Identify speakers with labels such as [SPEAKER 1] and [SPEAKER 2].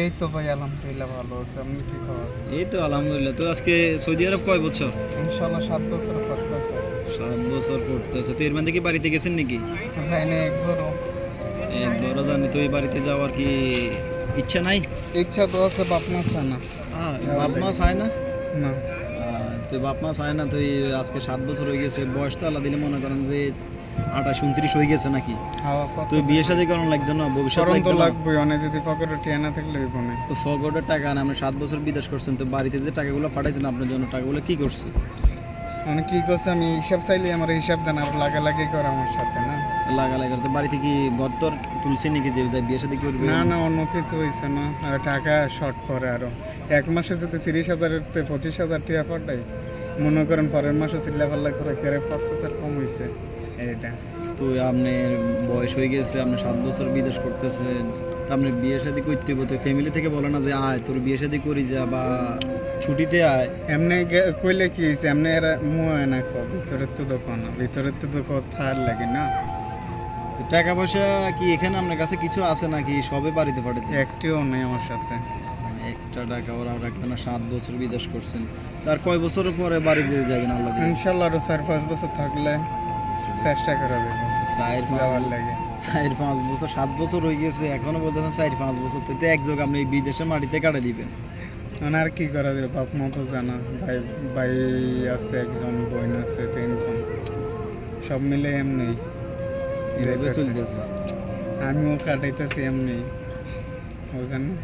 [SPEAKER 1] এই তো ভাই আলহামদুলিল্লাহ ভালো আছে। আপনি কি খবর?
[SPEAKER 2] এই তো আলহামদুলিল্লাহ। তো আজকে সৌদি আরব কয় বছর?
[SPEAKER 1] ইনশাল্লাহ সাত বছর করতেছে
[SPEAKER 2] সাত বছর পড়তেছে। তো এর মধ্যে কি বাড়িতে গেছেন নাকি?
[SPEAKER 1] যাইনি একবারও
[SPEAKER 2] একবারও জানি। তো এই বাড়িতে যাওয়ার কি ইচ্ছা নাই?
[SPEAKER 1] ইচ্ছা তো আছে বাপ মা চায় না।
[SPEAKER 2] বাপ মা চায় না?
[SPEAKER 1] না।
[SPEAKER 2] তো বাপ মা চায় না। তো আজকে সাত বছর হয়ে গেছে। বয়স তো আল্লাহ দিলে মনে করেন যে আঠাশ উনত্রিশ হয়ে গেছে নাকি? বিয়ে শাদী করানো লাগতো না ভবিষ্যৎ
[SPEAKER 1] তো? লাগবেই অনেক যদি পকেটে টিয়া না থাকলে না।
[SPEAKER 2] তো টাকা না আপনি সাত বছর বিদেশ করছেন তো বাড়িতে যে টাকাগুলো পাঠাইছেন আপনার জন্য টাকাগুলো কি করছে?
[SPEAKER 1] মানে কি করছে আমি হিসাব চাইলে আমার হিসাব দেন আর লাগালাগি করে আমার সাথে না?
[SPEAKER 2] বাড়িতে কি তুলছে নাকি যে বিয়ে শাদী করবে?
[SPEAKER 1] না না অন্য কিছু হয়েছে না। টাকা শর্ট পরে আরও। এক মাসে যদি তিরিশ হাজারের পঁচিশ হাজার টাকা পড়াই মনে করেন পরের মাসে চিল্লা পাল্লা করে কেড়ে পাঁচ হাজার কম হয়েছে এইটা
[SPEAKER 2] তো আপনার বয়স হয়ে গেছে আপনি সাত বছর বিদেশ করতেছেন তা আপনি বিয়ে শাদী করতে হবে। তো ফ্যামিলি থেকে বলে না যে আয় তোর বিয়ে শাদী করি যা বা ছুটিতে আয়।
[SPEAKER 1] এমনি কইলে কি হয়েছে এমনি এরা মুয় না ক ভিতরের তো দোকান ভিতরের তো দোকান থার লাগে না।
[SPEAKER 2] টাকা পয়সা কি এখানে আপনার কাছে কিছু আছে নাকি সবে বাড়িতে পাঠাতে?
[SPEAKER 1] একটিও নেই আমার সাথে।
[SPEAKER 2] একটা টাকা ওরা রাখতে না সাত বছর বিদেশ করছেন। তার কয় বছর পরে বাড়িতে যাবেন আল্লাহ?
[SPEAKER 1] ইনশাল্লাহ আরও চার পাঁচ বছর থাকলে। চেষ্টা করা যাবে
[SPEAKER 2] চার
[SPEAKER 1] যাওয়ার
[SPEAKER 2] পাঁচ
[SPEAKER 1] লাগে।
[SPEAKER 2] চার পাঁচ বছর সাত বছর হয়ে গেছে এখনও বলতেছেন চার পাঁচ বছর। তো এক যোগ আপনি বিদেশে মাটিতে কাটে দিবেন।
[SPEAKER 1] মানে আর কি করা যাবে বাপ মা তো জানা। ভাই ভাই আছে একজন বোন আছে তিনজন। সব মিলে এমনি।
[SPEAKER 2] এভাবে চলতেছে।
[SPEAKER 1] আমিও কাটাইতেছি এমনি। বুঝেন না?